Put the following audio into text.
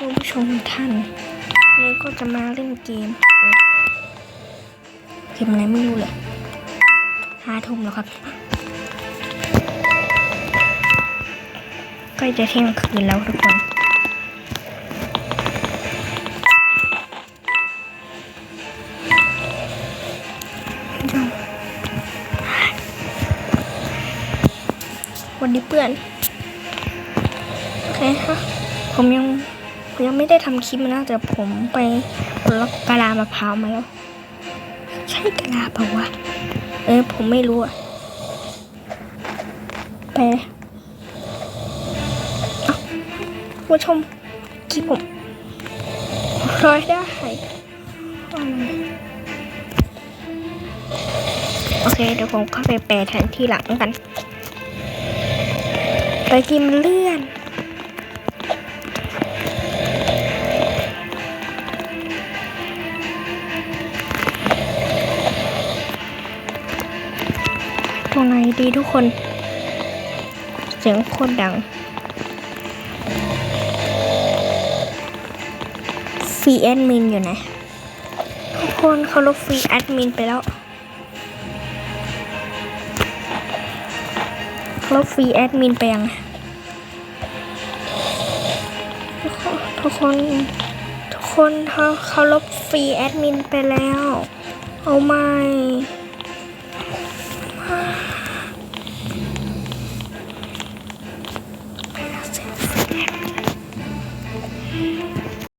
คุณผู้ชมท่านนี่ก็จะมาเล่นเกมเกมอะไรไม่รู้เลยห้าทุ่มแล้วครับใกล้จะเที่ยงคืนแล้วทุกคนวันนี้เปื่อน โอเคค่ะผมยัง ยังไม่ได้ทำคลิปนะแต่ผมไปรับกะลามะพร้าวมาแล้ว ใช่กะลาเปล่าวะเออผมไม่รู้อะไปอ้าผู้ชมคลิปผมร้อยได้โอเคเดี๋ยวผมเข้าไปแปลแทนที่หลังกัน ไปกินเลือน ตรงไหนดีทุกคน เสียงโคตรดัง ฟรีแอดมินอยู่ไหนทุกคนเขาลบฟรีแอดมินไปแล้วลบฟรีแอดมินไปยังทุกคน ทุกคนทุกคนเขาเขาลบฟรีแอดมินไปแล้ว เอาไม่